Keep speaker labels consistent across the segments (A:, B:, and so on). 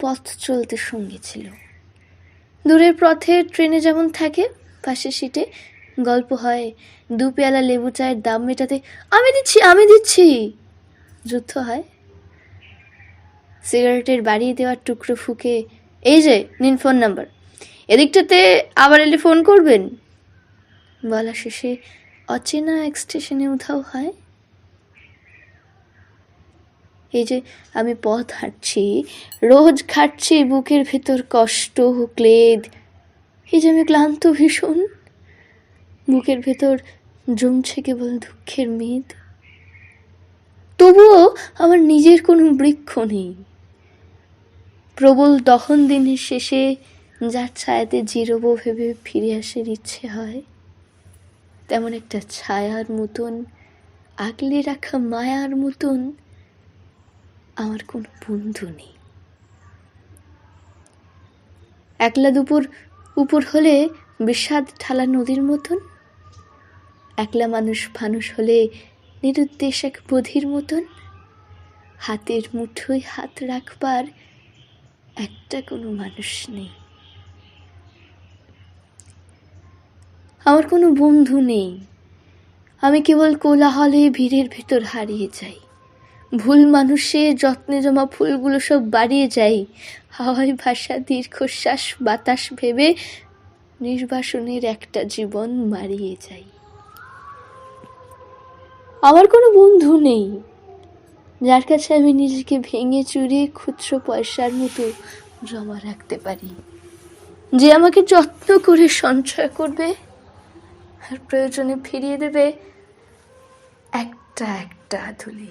A: পথ চলতে সঙ্গে ছিল। দূরের পথে ট্রেনে যেমন থাকে পাশের সিটে গল্প হয়, দু পেয়ালা লেবু চায়ের দাম মেটাতে, আমি দিচ্ছি আমি দিচ্ছি! যুদ্ধ হয়। সিগারেটের বাড়িয়ে দেওয়ার টুকরো ফুকে, এই যে, নিন ফোন নাম্বার। এদিকটাতে আবার এলে ফোন করবেন? বলা শেষে অচেনা এক স্টেশনে উধাও হয়। এই যে আমি পথ হাঁটছি, রোজ খাটছি, বুকের ভেতর কষ্ট, ক্লেদ। এই যে আমি ক্লান্ত ভীষণ, বুকের ভেতর জমছে কেবল দুঃখের মেদ। তবুও আমার নিজের কোনো বৃক্ষ নেই। প্রবল দহন দিনের শেষে যার ছায়াতে জিরোবো ভেবে ফিরে আসার ইচ্ছে হয়, তেমন একটা ছায়ার মতন, আগলে রাখা মায়ার মতন আমার কোনো বন্ধু নেই। একলা দুপুর, উপর হলে বিষাদ ঠালা নদীর মতন, একলা মানুষ ফানুষ হলে নিরুদ্দেশ এক বধির মতন, হাতের মুঠোয় হাত রাখবার একটা কোনো মানুষ নেই। আমার কোনো বন্ধু নেই। আমি কেবল কোলাহলে ভিড়ের ভেতর হারিয়ে যাই। ভুল মানুষে যত্নে জমা ফুলগুলো সব বাড়িয়ে যাই। হাওয়ায় ভাষা দীর্ঘশ্বাস, বাতাস ভেবে নির্বাসনের একটা জীবন মারিয়ে যাই। আমার কোনো বন্ধু নেই। যার কাছে আমি নিজেকে ভেঙে চুরে খুচরো পয়সার মতো জমা রাখতে পারি। যে আমাকে যত্ন করে সঞ্চয় করবে, আর প্রয়োজনে ফিরিয়ে দেবে একটা একটা ধুলি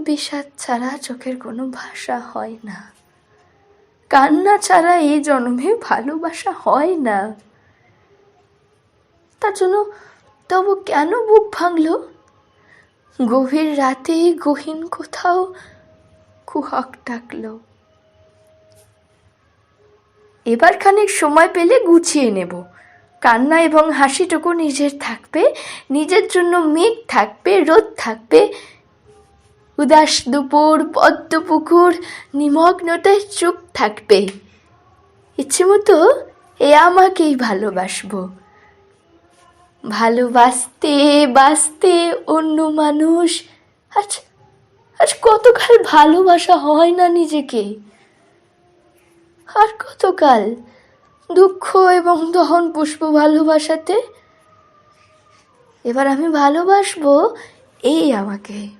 A: বিষাদ ছাড়া চোখের কোনো ভাষা হয় না। কান্না ছাড়া এই জন্মে ভালোবাসা হয় না। তার জন্য তবু কেন বুক ভাঙলো? গভীর রাতে গহীন কোথাও কুহক ডাকলো। এবার খানিক সময় পেলে গুছিয়ে নেব। কান্না এবং হাসিটুকু নিজের থাকবে, নিজের জন্য মেঘ থাকবে, রোদ থাকবে উদাস দুপুর, পদ্ম পুকুর, নিমগ্নতায় চুপ থাকবে। ইচ্ছে মতো এ আমাকেই ভালোবাসবো। ভালোবাসতে, বাসতে অন্য মানুষ, আজ আজ কতকাল ভালোবাসা হয় না নিজেকে? আর কতকাল দুঃখ এবং দহন পুষ্প ভালোবাসাতে? এবার আমি ভালোবাসবো এই আমাকে।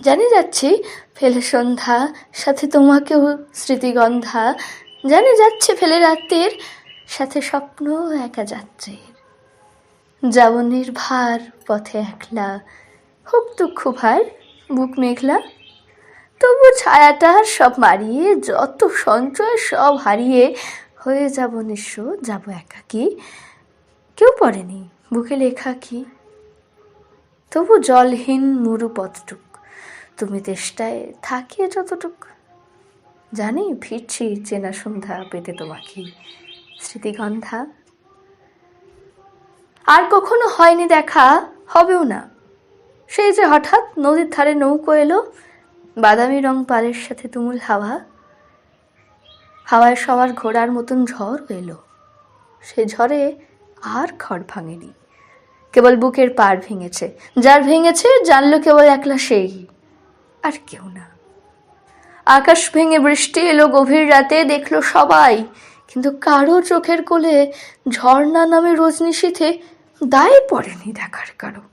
A: জানি যাচ্ছি। ফেলে সন্ধ্যা, সাথে তোমাকেও স্মৃতিগন্ধা। জানি যাচ্ছে ফেলে রাতের সাথে স্বপ্ন একা যাত্রীর। যাব নির্ভার পথে একলা, হোক দুঃখ ভার, বুক মেঘলা। তবু ছায়াটা সব মারিয়ে, যত সঞ্চয় সব হারিয়ে, হয়ে যাব নিঃস্ব, যাব একাকি। কেউ পড়েনি, বুকে লেখা কি? তবু জলহীন মরু পথটুক তুমি চেষ্টায় থাকিয়ে যতটুক। জানি ফিরছি চেনা সন্ধ্যা পেতে তোমাকে, স্মৃতিগন্ধা। আর কখনো হয়নি দেখা, হবেও না। সেই যে হঠাৎ নদীর ধারে নৌকো এলো, বাদামি রং পালের সাথে তুমুল হাওয়া। হাওয়ায় সবার ঘোড়ার মতন ঝড় এলো। সে ঝড়ে আর খড় ভাঙেনি। কেবল বুকের পাড় ভেঙেছে। যার ভেঙেছে, জানলো কেবল একলা সেই। আর কেউ না। আকাশ ভেঙে বৃষ্টি এলো গভীর রাতে, দেখল সবাই। কিন্তু কারও চোখের কোলে ঝর্ণা নামে রজনীশীথে দায় পড়েনি দেখার কারও।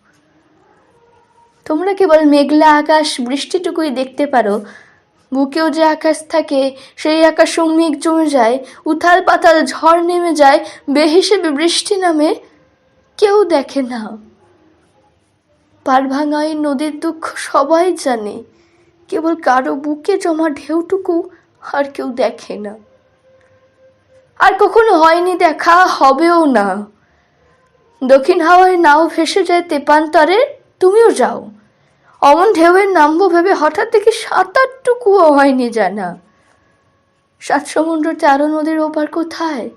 A: তোমরা কেবল মেঘলা আকাশ বৃষ্টিটুকুই দেখতে পারো। বুকেও যে আকাশ থাকে, সেই আকাশ মেঘ জমে যায়, উথাল পাতাল ঝড় নেমে যায়, বেহিসেবে বৃষ্টি নামে কেউ দেখে না। পার ভাঙাই নদীর দুঃখ সবাই জানে। কেবল কারও বুকে জমা ঢেউটুকু আর কেউ দেখে না। আর কখনো হয়নি দেখা, হবেও না। দক্ষিণ হাওয়ায় নাও ভেসে যায় তেপান্তরে, তুমিও যাও। অমন ঢেউয়ের নামবো ভেবে হঠাৎ দেখি সাঁতারটুকুও হয়নি জানা। সাত সমুদ্র তেরো নদীর ওপার কোথায়?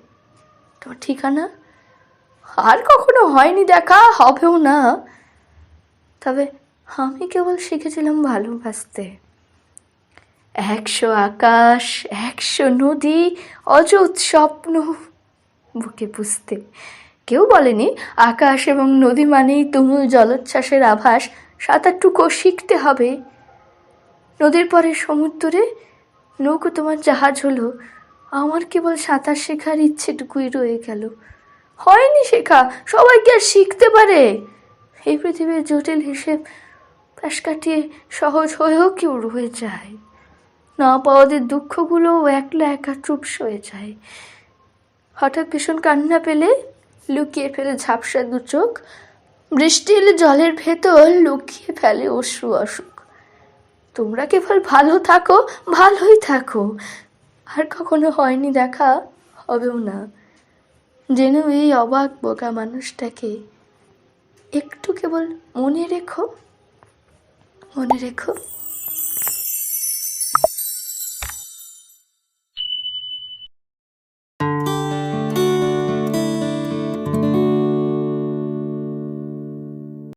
A: তোমার ঠিকানা? আর কখনো হয়নি দেখা, হবেও না। তবে আমি কেবল শিখেছিলাম ভালোবাসতে। একশো আকাশ, একশো নদী, অযুত স্বপ্ন, বুকে পুষতে। কেউ বলেনি আকাশ এবং নদী মানেই তুমুল জলোচ্ছ্বাসের আভাস সাঁতারটুকু শিখতে হবে। নদীর পরে সমুদ্রে নৌকো তোমার জাহাজ হলো, আমার কেবল সাঁতার শেখার ইচ্ছেটুকুই রয়ে গেল। হয়নি শেখা সবাই কি আর শিখতে পারে। এই পৃথিবীর জটিল হিসেব পাশ কাটিয়ে সহজ হয়েও কেউ রয়ে যায়। না পাওয়াদের দুঃখগুলোও একলা একা চুপস হয়ে যায়। হঠাৎ ভীষণ কান্না পেলে লুকিয়ে ফেলে ঝাপসা দু চোখ, বৃষ্টি এলে জলের ভেতর লুকিয়ে ফেলে অশ্রু অসুখ। তোমরা কেবল ভালো থাকো, ভালোই থাকো। আর কখনো হয়নি দেখা, হবেও না। যেন এই অবাক বোকা মানুষটাকে একটু কেবল মনে রেখো। মনে রেখো